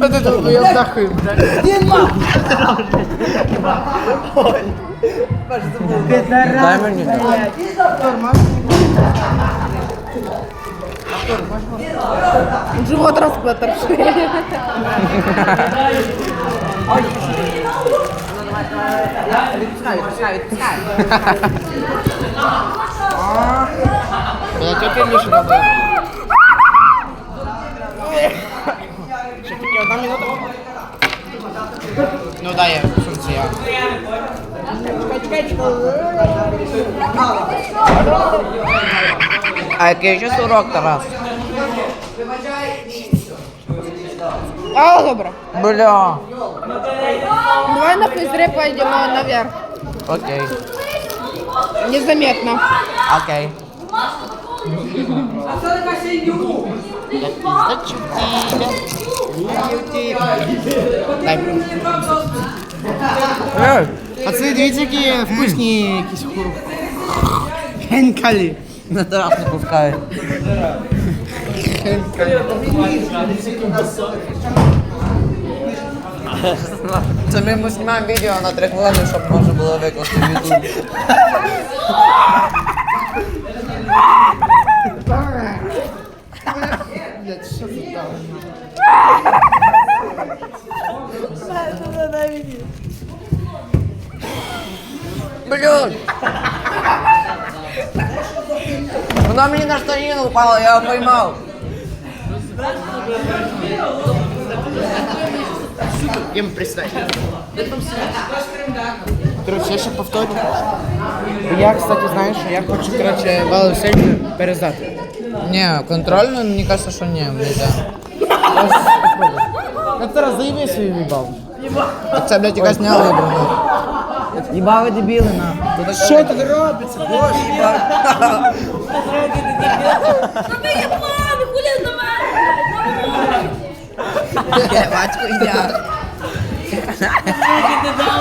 А ми поїмо просто. Дай мені. Живот розплатерши. Я тільки більше робив. тільки одна минута. Ну да, є функція. А який ще урок, Тарас? А, добре. Бля. Давай на физре пойдем наверх. Окей. Незаметно. Окей. Дай. Ей, Пацани, дивіться, які вкусні якісь хуру. Хенкалі. на Тарас не пускає. Це ми, ми знімаємо відео на 3 хвилини, щоб можна було викласти в YouTube. Блін! Вона мені на штанину впала, я його поймав. Їм пристай. Коротше, я ще повторю. Я, кстати, знаєш, я хочу, коротше, валу сельню перездати. Ні, контрольно, мені кажется, що ні, не йде. Ну, зараз заяви свою вібав. Це, блядь, якась не вибрана. Їбали дебіли, на. Що тут робиться? Боже, Та є плани, хуля на мене! Батько йде. Ти не дав.